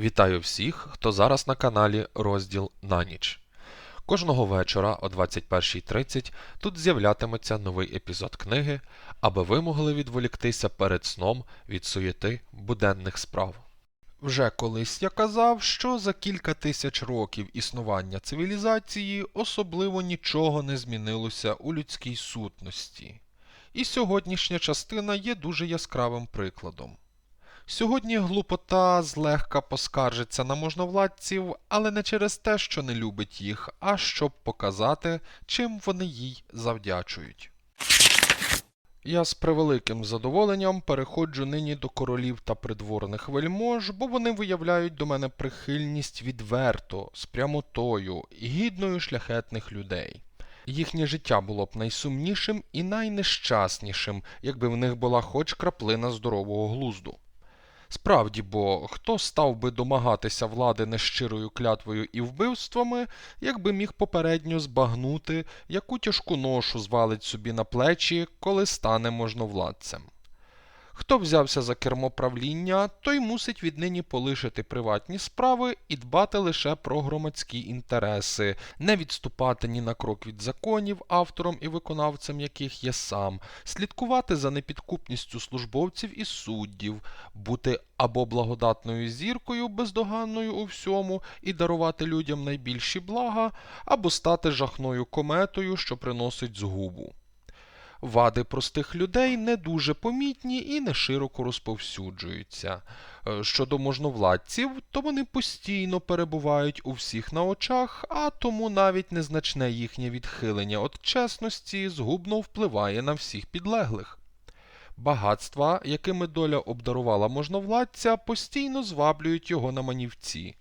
Вітаю всіх, хто зараз на каналі Розділ на ніч. Кожного вечора о 21.30 тут з'являтиметься новий епізод книги, аби ви могли відволіктися перед сном від суєти буденних справ. Вже колись я казав, що за кілька тисяч років існування цивілізації особливо нічого не змінилося у людській сутності. І сьогоднішня частина є дуже яскравим прикладом. Сьогодні глупота злегка поскаржиться на можновладців, але не через те, що не любить їх, а щоб показати, чим вони їй завдячують. Я з превеликим задоволенням переходжу нині до королів та придворних вельмож, бо вони виявляють до мене прихильність відверто, з прямотою, гідною шляхетних людей. Їхнє життя було б найсумнішим і найнещаснішим, якби в них була хоч краплина здорового глузду. Справді, бо хто став би домагатися влади нещирою клятвою і вбивствами, якби міг попередньо збагнути, яку тяжку ношу звалить собі на плечі, коли стане можновладцем. Хто взявся за кермо правління, той мусить віднині полишити приватні справи і дбати лише про громадські інтереси, не відступати ні на крок від законів, автором і виконавцем яких є сам, слідкувати за непідкупністю службовців і суддів, бути або благодатною зіркою, бездоганною у всьому, і дарувати людям найбільші блага, або стати жахною кометою, що приносить згубу. Вади простих людей не дуже помітні і не широко розповсюджуються. Е, Щодо можновладців, то вони постійно перебувають у всіх на очах, а тому навіть незначне їхнє відхилення від чесності згубно впливає на всіх підлеглих. Багатства, якими доля обдарувала можновладця, постійно зваблюють його на манівці.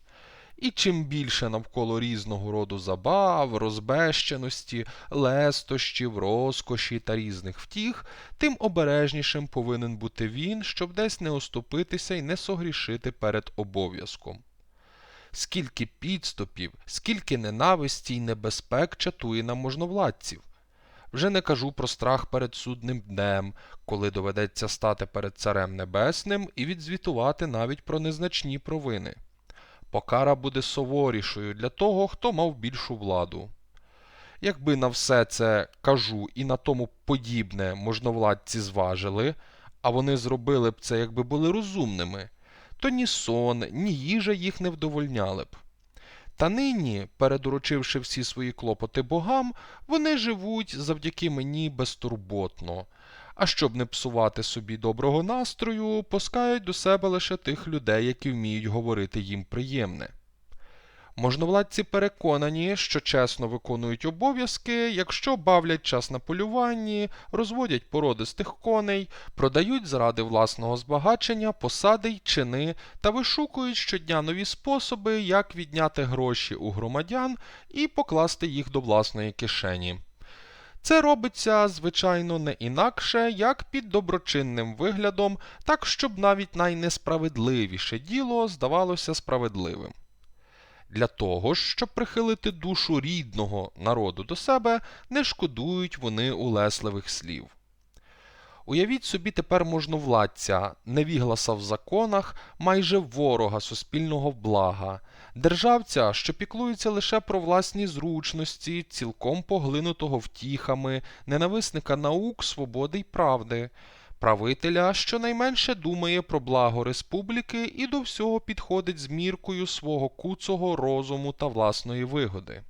І чим більше навколо різного роду забав, розбещеності, лестощів, розкоші та різних втіх, тим обережнішим повинен бути він, щоб десь не оступитися і не согрішити перед обов'язком. Скільки підступів, скільки ненависті й небезпек чатує на можновладців. Вже не кажу про страх перед судним днем, коли доведеться стати перед Царем Небесним і відзвітувати навіть про незначні провини покара буде суворішою для того, хто мав більшу владу. Якби на все це кажу і на тому подібне можновладці зважили, а вони зробили б це, якби були розумними, то ні сон, ні їжа їх не вдовольняли б. Та нині, передурочивши всі свої клопоти богам, вони живуть завдяки мені безтурботно, а щоб не псувати собі доброго настрою, пускають до себе лише тих людей, які вміють говорити їм приємне. Можновладці переконані, що чесно виконують обов'язки, якщо бавлять час на полюванні, розводять породистих коней, продають заради власного збагачення, посади й чини та вишукують щодня нові способи, як відняти гроші у громадян і покласти їх до власної кишені. Це робиться, звичайно, не інакше, як під доброчинним виглядом, так щоб навіть найнесправедливіше діло здавалося справедливим. Для того щоб прихилити душу рідного народу до себе, не шкодують вони улесливих слів. Уявіть собі тепер можновладця, невігласа в законах, майже ворога суспільного блага, державця, що піклується лише про власні зручності, цілком поглинутого втіхами, ненависника наук, свободи й правди, правителя, що найменше думає про благо республіки і до всього підходить з міркою свого куцого розуму та власної вигоди.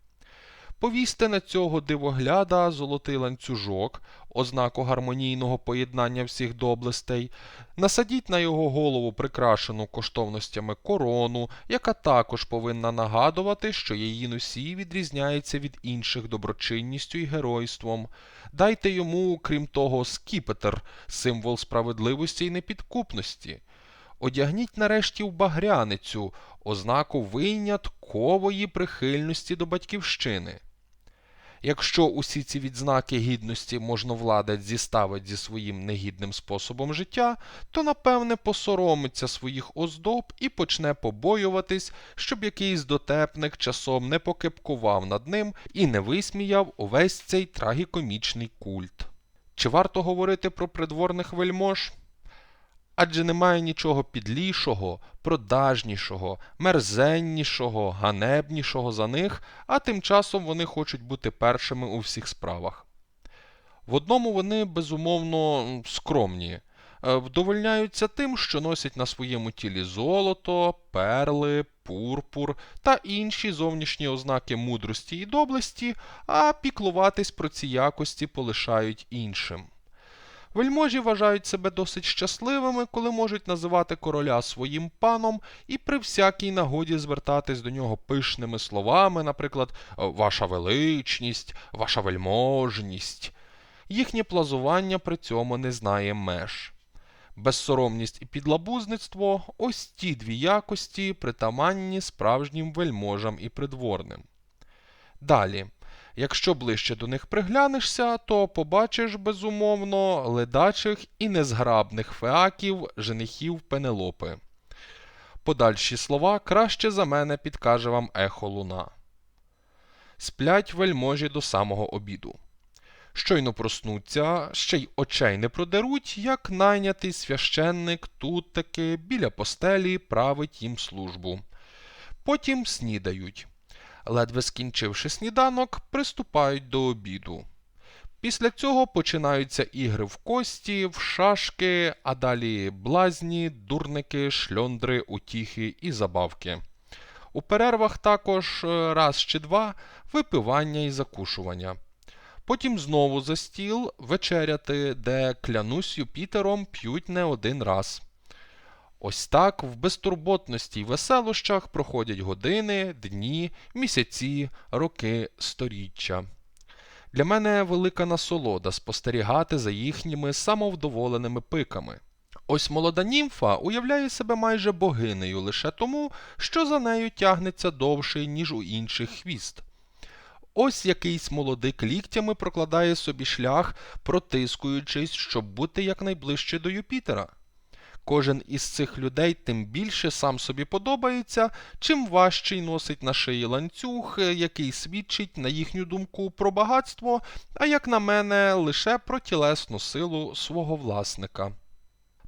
Повісьте на цього дивогляда золотий ланцюжок, ознаку гармонійного поєднання всіх доблестей, насадіть на його голову прикрашену коштовностями корону, яка також повинна нагадувати, що її носій відрізняється від інших доброчинністю і геройством. Дайте йому, крім того, скіпетр, символ справедливості і непідкупності. Одягніть нарешті в багряницю, ознаку виняткової прихильності до батьківщини. Якщо усі ці відзнаки гідності можновладець зіставить зі своїм негідним способом життя, то напевне посоромиться своїх оздоб і почне побоюватись, щоб якийсь дотепник часом не покепкував над ним і не висміяв увесь цей трагікомічний культ. Чи варто говорити про придворних вельмож? Адже немає нічого підлішого, продажнішого, мерзеннішого, ганебнішого за них, а тим часом вони хочуть бути першими у всіх справах. В одному вони безумовно скромні, Е, вдовольняються тим, що носять на своєму тілі золото, перли, пурпур та інші зовнішні ознаки мудрості і доблесті, а піклуватись про ці якості полишають іншим. Вельможі вважають себе досить щасливими, коли можуть називати короля своїм паном і при всякій нагоді звертатись до нього пишними словами, наприклад, ваша величність, ваша вельможність. Їхнє плазування при цьому не знає меж. Безсоромність і підлабузництво ось ті дві якості, притаманні справжнім вельможам і придворним. Далі, якщо ближче до них приглянешся, то побачиш безумовно ледачих і незграбних феаків, женихів Пенелопи. Подальші слова краще за мене підкаже вам ехо луна. Сплять вельможі до самого обіду. Щойно проснуться, ще й очей не продеруть, як найнятий священник тут таки біля постелі править їм службу. Потім снідають. Ледве скінчивши сніданок, приступають до обіду. Після цього починаються ігри в кості, в шашки, а далі блазні, дурники, шльондри, утіхи і забавки. У перервах також е, раз чи два випивання і закушування. Потім знову за стіл вечеряти, де, клянусь Юпітером, п'ють не один раз. Ось так в безтурботності й веселощах проходять години, дні, місяці, роки, сторіччя. Для мене велика насолода спостерігати за їхніми самовдоволеними пиками. Ось молода німфа уявляє себе майже богинею лише тому, що за нею тягнеться довший, ніж у інших хвіст. Ось якийсь молодик ліктями прокладає собі шлях, протискуючись, щоб бути якнайближче до Юпітера. Кожен із цих людей тим більше сам собі подобається, чим важчий носить на шиї ланцюг, який свідчить, на їхню думку, про багатство, а як на мене, лише про тілесну силу свого власника.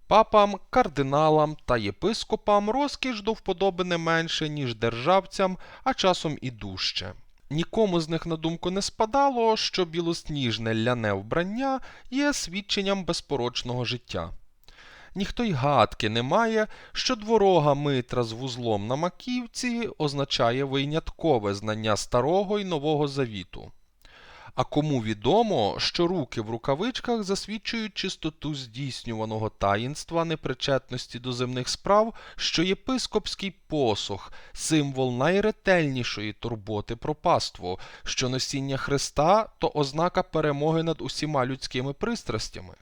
Папам, кардиналам та єпископам розкіш до вподоби не менше, ніж державцям, а часом і дужче. Нікому з них на думку не спадало, що білосніжне ляне вбрання є свідченням безпорочного життя. Ніхто й гадки не має, що дворога митра з вузлом на маківці означає виняткове знання старого й нового завіту. А кому відомо, що руки в рукавичках засвідчують чистоту здійснюваного таїнства непричетності до земних справ, що єпископський посох, символ найретельнішої турботи про паство, що носіння Христа то ознака перемоги над усіма людськими пристрастями.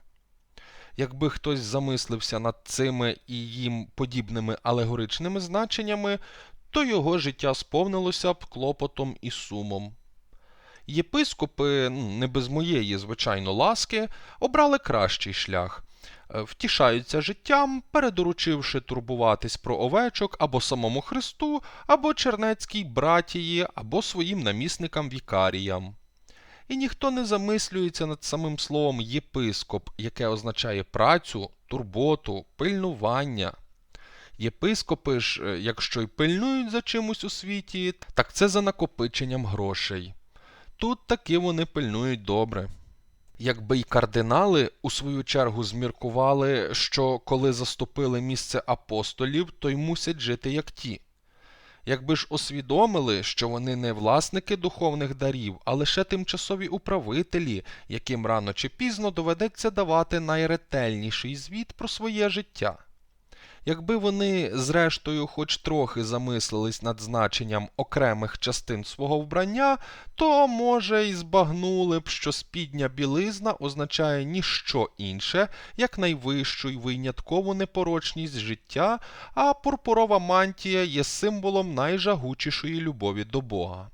Якби хтось замислився над цими і їм подібними алегоричними значеннями, то його життя сповнилося б клопотом і сумом. Єпископи, ну, не без моєї, звичайно, ласки, обрали кращий шлях. Е, Втішаються життям, передоручивши турбуватись про овечок або самому Христу, або чернецькій братії, або своїм намісникам вікаріям. І ніхто не замислюється над самим словом єпископ, яке означає працю, турботу, пильнування. Єпископи ж, е, якщо й пильнують за чимось у світі, так це за накопиченням грошей. Тут таки вони пильнують добре. Якби й кардинали у свою чергу зміркували, що коли заступили місце апостолів, то й мусять жити як ті. Якби ж усвідомили, що вони не власники духовних дарів, а лише тимчасові управителі, яким рано чи пізно доведеться давати найретельніший звіт про своє життя. Якби вони, зрештою, хоч трохи замислились над значенням окремих частин свого вбрання, то, може, й збагнули б, що спідня білизна означає ніщо інше, як найвищу й виняткову непорочність життя, а пурпурова мантія є символом найжагучішої любові до Бога.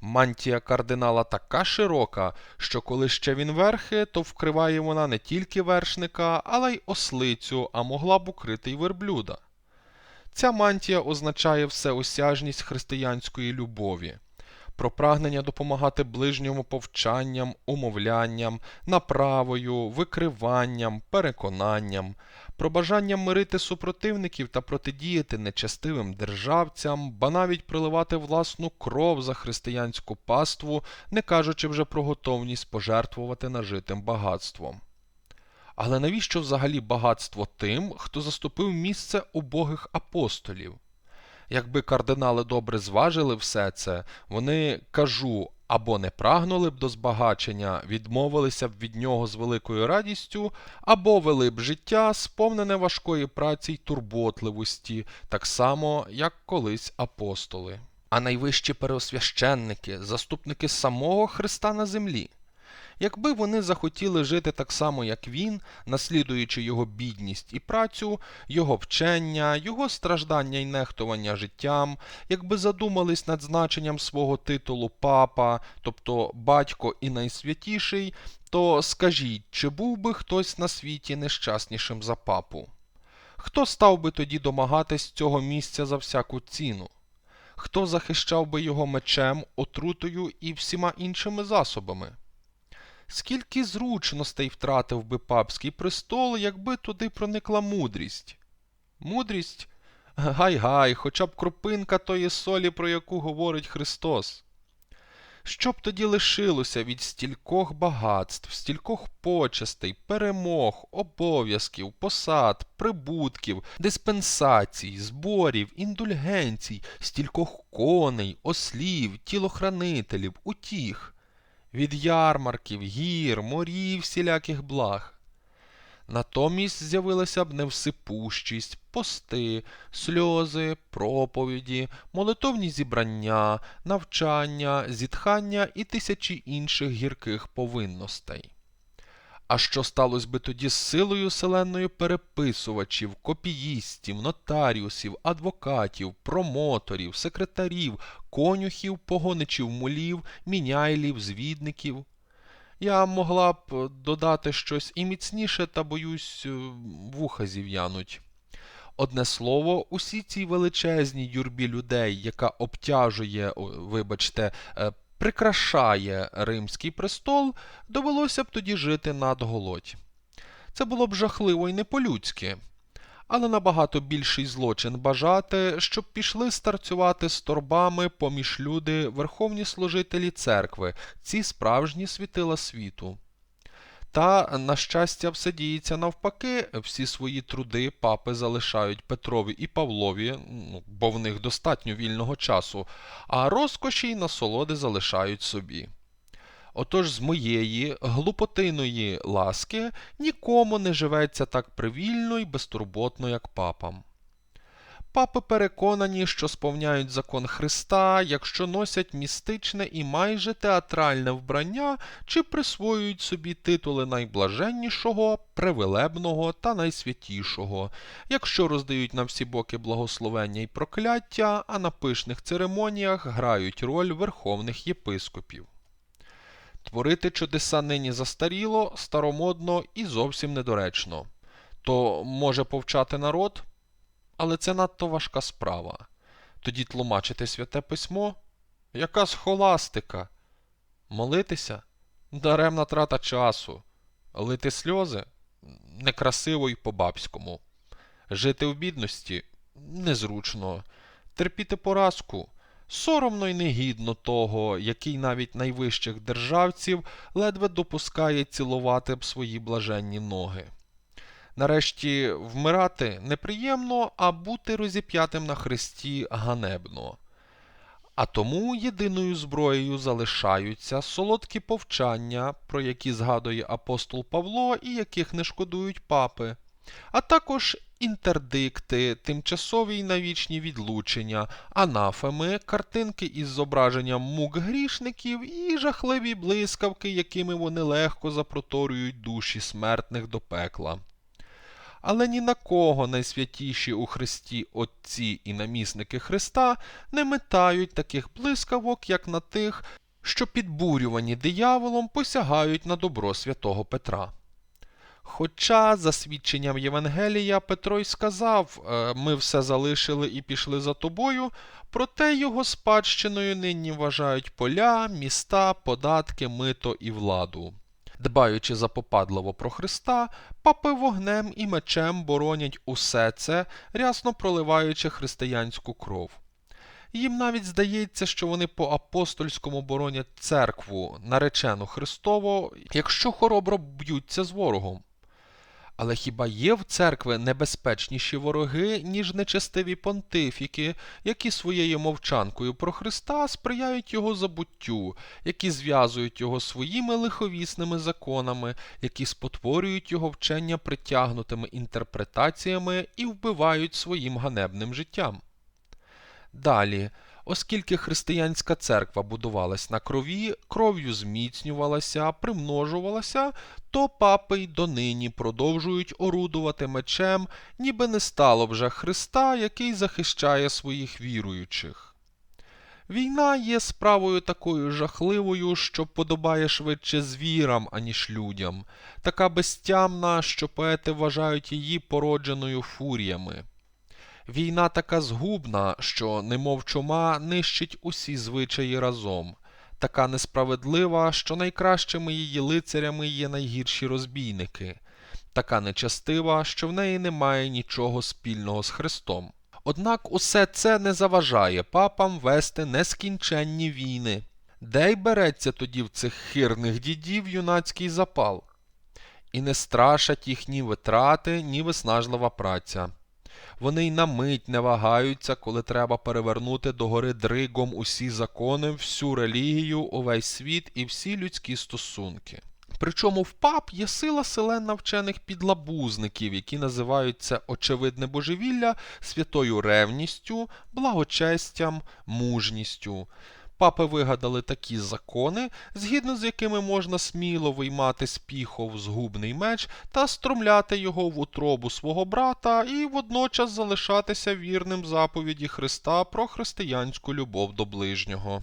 Мантія кардинала така широка, що коли ще він верхи, то вкриває вона не тільки вершника, але й ослицю, а могла б укрити й верблюда. Ця мантія означає всеосяжність християнської любові, про прагнення допомагати ближньому повчанням, умовлянням, направою, викриванням, переконанням, про бажання мирити супротивників та протидіяти нечестивим державцям, ба навіть проливати власну кров за християнську паству, не кажучи вже про готовність пожертвувати нажитим багатством. Але навіщо взагалі багатство тим, хто заступив місце убогих апостолів? Якби кардинали добре зважили все це, вони кажу, або не прагнули б до збагачення, відмовилися б від нього з великою радістю, або вели б життя, сповнене важкої праці й турботливості, так само, як колись апостоли. А найвищі переосвященники, заступники самого Христа на землі. Якби вони захотіли жити так само, як він, наслідуючи його бідність і працю, його вчення, його страждання й нехтування життям, якби задумались над значенням свого титулу папа, тобто батько і найсвятіший, то скажіть, чи був би хтось на світі нещаснішим за папу? Хто став би тоді домагатись цього місця за всяку ціну? Хто захищав би його мечем, отрутою і всіма іншими засобами? Скільки зручностей втратив би папський престол, якби туди проникла мудрість? Мудрість? Гай-гай, хоча б кропинка тої солі, про яку говорить Христос. Що б тоді лишилося від стількох багатств, стількох почестей, перемог, обов'язків, посад, прибутків, диспенсацій, зборів, індульгенцій, стількох коней, ослів, тілохранителів, утіх? Від ярмарків, гір, морів, всіляких благ. Натомість з'явилася б невсипущість, пости, сльози, проповіді, молитовні зібрання, навчання, зітхання і тисячі інших гірких повинностей. А що сталося би тоді з силою селеною переписувачів, копіїстів, нотаріусів, адвокатів, промоторів, секретарів, конюхів, погоничів мулів, міняйлів, звідників? Я могла б додати щось і міцніше, та, боюсь, вуха зів'януть. Одне слово, усі ці величезні юрбі людей, яка обтяжує, вибачте, прикрашає Римський престол, довелося б тоді жити надголодь. Це було б жахливо і не по-людськи, але набагато більший злочин бажати, щоб пішли старцювати з торбами поміж люди верховні служителі церкви, ці справжні світила світу. Та, на щастя, все діється навпаки, всі свої труди папи залишають Петрові і Павлові, ну, бо в них достатньо вільного часу, а розкоші й насолоди залишають собі. Отож з моєї глупотиної ласки нікому не живеться так привільно і безтурботно, як папам. Папи переконані, що сповняють закон Христа, якщо носять містичне і майже театральне вбрання чи присвоюють собі титули найблаженнішого, привилебного та найсвятішого, якщо роздають на всі боки благословення і прокляття, а на пишних церемоніях грають роль верховних єпископів. Творити чудеса нині застаріло, старомодно і зовсім недоречно. То може повчати народ? Але це надто важка справа. Тоді тлумачити святе письмо? Яка схоластика? Молитися даремна трата часу, лити сльози некрасиво й по-бабському. Жити в бідності незручно, терпіти поразку соромно й негідно того, який навіть найвищих державців ледве допускає цілувати б свої блаженні ноги. Нарешті вмирати неприємно, а бути розіп'ятим на хресті ганебно. А тому єдиною зброєю залишаються солодкі повчання, про які згадує апостол Павло і яких не шкодують папи, а також інтердикти, тимчасові й навічні відлучення, анафеми, картинки із зображенням мук грішників і жахливі блискавки, якими вони легко запроторюють душі смертних до пекла але ні на кого найсвятіші у Христі Отці і намісники Христа не метають таких блискавок, як на тих, що підбурювані дияволом посягають на добро святого Петра. Хоча, за свідченням Євангелія, Петро й сказав «Е, ми все залишили і пішли за тобою, проте його спадщиною нині вважають поля, міста, податки, мито і владу. Дбаючи запопадливо про Христа, папи вогнем і мечем боронять усе це, рясно проливаючи християнську кров. Їм навіть здається, що вони по апостольському боронять церкву, наречену Христову, якщо хоробро б'ються з ворогом. Але хіба є в церкви небезпечніші вороги, ніж нечестиві понтифіки, які своєю мовчанкою про Христа сприяють його забуттю, які зв'язують його своїми лиховісними законами, які спотворюють його вчення притягнутими інтерпретаціями і вбивають своїм ганебним життям? Далі, оскільки християнська церква будувалась на крові, кров'ю зміцнювалася, примножувалася, то папи й донині продовжують орудувати мечем, ніби не стало вже Христа, який захищає своїх віруючих. Війна є справою такою жахливою, що подобає швидше звірам, аніж людям, така безтямна, що поети вважають її породженою фуріями. Війна така згубна, що, немов чума, нищить усі звичаї разом, така несправедлива, що найкращими її лицарями є найгірші розбійники, така нечестива, що в неї немає нічого спільного з Христом. Однак усе це не заважає папам вести нескінченні війни. Де й береться тоді в цих хирних дідів юнацький запал? І не страшать їх ні витрати, ні виснажлива праця. Вони й на мить не вагаються, коли треба перевернути догори дригом усі закони, всю релігію, увесь світ і всі людські стосунки. Причому в пап є сила селена вчених підлабузників, які називають це очевидне божевілля святою ревністю, благочестям, мужністю. Папи вигадали такі закони, згідно з якими можна сміло виймати з піхов згубний меч та стромляти його в утробу свого брата і водночас залишатися вірним заповіді Христа про християнську любов до ближнього.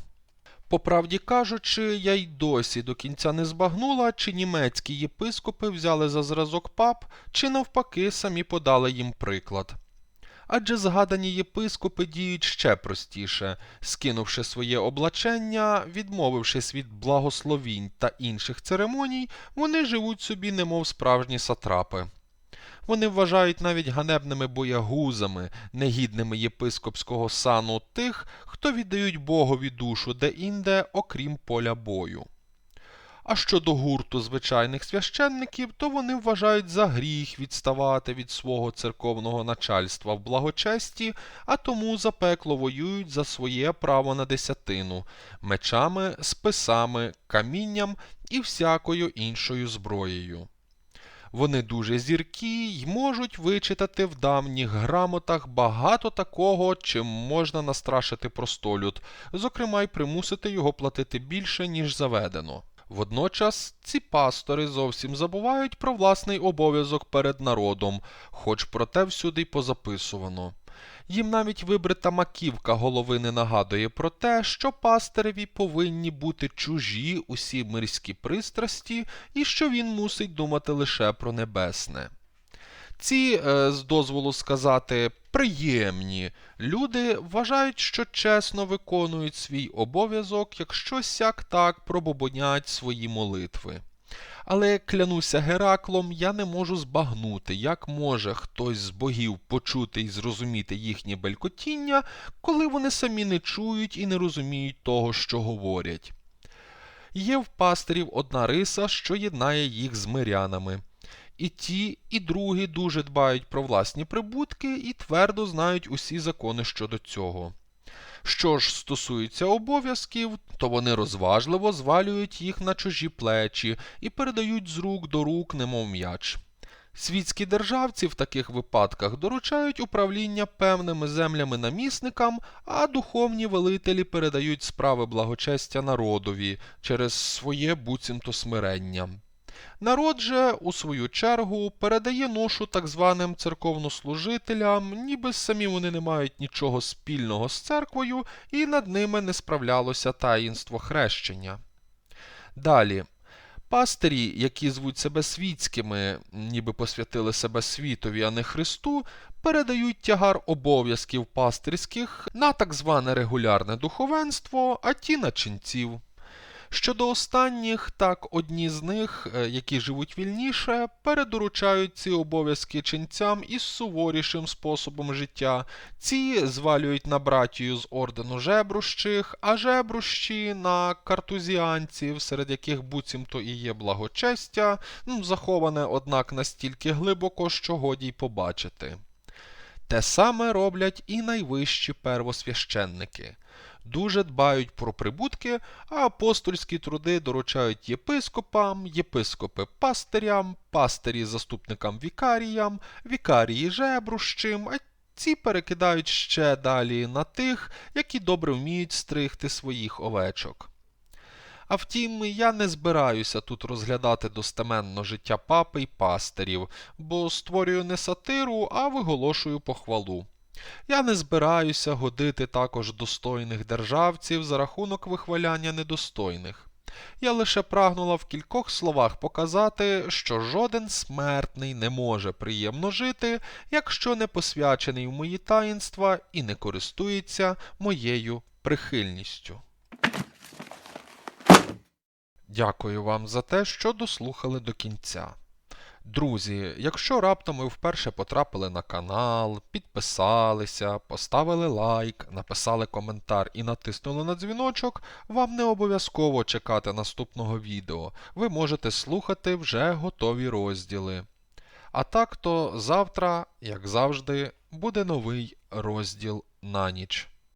По правді кажучи, я й досі до кінця не збагнула, чи німецькі єпископи взяли за зразок пап, чи навпаки самі подали їм приклад. Адже згадані єпископи діють ще простіше, скинувши своє облачення, відмовившись від благословінь та інших церемоній, вони живуть собі, немов справжні сатрапи. Вони вважають навіть ганебними боягузами, негідними єпископського сану тих, хто віддають Богові душу де-інде, окрім поля бою. А щодо гурту звичайних священників, то вони вважають за гріх відставати від свого церковного начальства в благочесті, а тому запекло воюють за своє право на десятину мечами, списами, камінням і всякою іншою зброєю. Вони дуже зіркі й можуть вичитати в давніх грамотах багато такого, чим можна настрашити простолюд, зокрема й примусити його платити більше, ніж заведено. Водночас ці пастори зовсім забувають про власний обов'язок перед народом, хоч про те всюди й позаписувано. Їм навіть вибрита маківка голови не нагадує про те, що пастиреві повинні бути чужі усі мирські пристрасті і що він мусить думати лише про небесне. Ці, е, з дозволу сказати, приємні люди вважають, що чесно виконують свій обов'язок, якщо сяк так пробобонять свої молитви. Але клянуся Гераклом, я не можу збагнути, як може хтось з богів почути і зрозуміти їхнє белькотіння, коли вони самі не чують і не розуміють того, що говорять. Є в пастирів одна риса, що єднає їх з мирянами. І ті, і другі дуже дбають про власні прибутки і твердо знають усі закони щодо цього. Що ж стосується обов'язків, то вони розважливо звалюють їх на чужі плечі і передають з рук до рук, немов м'яч. Світські державці в таких випадках доручають управління певними землями намісникам, а духовні велителі передають справи благочестя народові через своє буцімто смирення. Народ же, у свою чергу, передає ношу так званим церковнослужителям, ніби самі вони не мають нічого спільного з церквою, і над ними не справлялося таїнство хрещення. Далі. Пастирі, які звуть себе світськими, ніби посвятили себе світові, а не Христу, передають тягар обов'язків пастирських на так зване регулярне духовенство, а ті на ченців. Щодо останніх, так одні з них, е, які живуть вільніше, передоручають ці обов'язки ченцям із суворішим способом життя. Ці звалюють на братію з ордену жебрущих, а жебрущі на картузіанців, серед яких буцімто і є благочестя, ну, заховане, однак, настільки глибоко, що годі й побачити. Те саме роблять і найвищі первосвященники. Дуже дбають про прибутки, а апостольські труди доручають єпископам, єпископи пастирям, пастирі заступникам вікаріям, вікарії жебрущим, а ці перекидають ще далі на тих, які добре вміють стригти своїх овечок. А втім, я не збираюся тут розглядати достеменно життя папи й пастирів, бо створюю не сатиру, а виголошую похвалу. Я не збираюся годити також достойних державців за рахунок вихваляння недостойних. Я лише прагнула в кількох словах показати, що жоден смертний не може приємно жити, якщо не посвячений в мої таїнства і не користується моєю прихильністю. Дякую вам за те, що дослухали до кінця. Друзі, якщо раптом ви вперше потрапили на канал, підписалися, поставили лайк, написали коментар і натиснули на дзвіночок, вам не обов'язково чекати наступного відео. Ви можете слухати вже готові розділи. А так то завтра, як завжди, буде новий розділ на ніч.